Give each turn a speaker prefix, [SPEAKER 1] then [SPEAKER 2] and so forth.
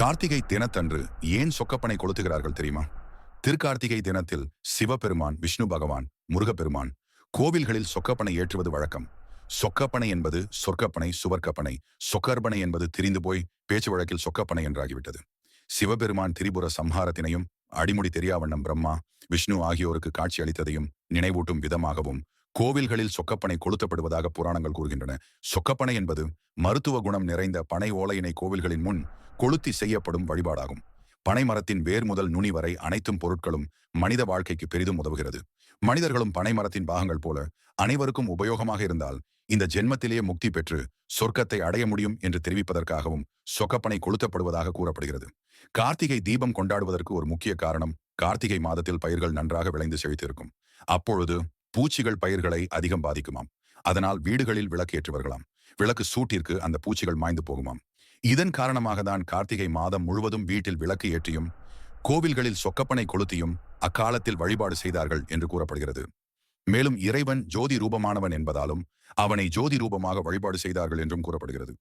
[SPEAKER 1] கார்த்திகை தினத்தன்று ஏன் சொக்கப்பனை கொளுத்துகிறார்கள் தெரியுமா? திருக்கார்த்திகை தினத்தில் சிவபெருமான் விஷ்ணு பகவான் முருகப்பெருமான் கோவில்களில் சொக்கப்பனை ஏற்றுவது வழக்கம். சொக்கப்பனை என்பது சொர்க்கப்பனை சுவர்க்கப்பனை சொக்கர்பனை என்பது திரிந்து போய் பேச்சு வழக்கில் சொக்கப்பனை என்றாகிவிட்டது. சிவபெருமான் திரிபுர சம்ஹாரத்தினையும் அடிமுடி தெரியாவண்ணம் பிரம்மா விஷ்ணு ஆகியோருக்கு காட்சி அளித்ததையும் நினைவூட்டும் விதமாகவும் கோவில்களில் சொக்கப்பனை கொளுத்தப்படுவதாக புராணங்கள் கூறுகின்றன. சொக்கப்பனை என்பது மருத்துவ குணம் நிறைந்த பனை ஓலையினை கோவில்களின் முன் கொளுத்தி செய்யப்படும் வழிபாடாகும். பனைமரத்தின் வேர் முதல் நுனி வரை அனைத்தும் பொருட்களும் மனித வாழ்க்கைக்கு பெரிதும் உதவுகிறது. மனிதர்களும் பனைமரத்தின் பாகங்கள் போல அனைவருக்கும் உபயோகமாக இருந்தால் இந்த ஜென்மத்திலேயே முக்தி பெற்று சொர்க்கத்தை அடைய முடியும் என்று தெரிவிப்பதற்காகவும் சொக்கப்பனை கொளுத்தப்படுவதாக கூறப்படுகிறது. கார்த்திகை தீபம் கொண்டாடுவதற்கு ஒரு முக்கிய காரணம் கார்த்திகை மாதத்தில் பயிர்கள் நன்றாக விளைந்து செழித்திருக்கும். அப்பொழுது பூச்சிகள் பயிர்களை அதிகம் பாதிக்குமாம். அதனால் வீடுகளில் விளக்கு ஏற்றுவர்களாம் விளக்கு சூட்டிற்கு அந்த பூச்சிகள் மாய்ந்து போகுமாம். இதன் காரணமாக தான் கார்த்திகை மாதம் முழுவதும் வீட்டில் விளக்கு ஏற்றியும் கோவில்களில் சொக்கப்பனை கொளுத்தியும் அக்காலத்தில் வழிபாடு செய்தார்கள் என்று கூறப்படுகிறது. மேலும் இறைவன் ஜோதி ரூபமானவன் என்பதாலும் அவனை ஜோதி ரூபமாக வழிபாடு செய்தார்கள் என்றும் கூறப்படுகிறது.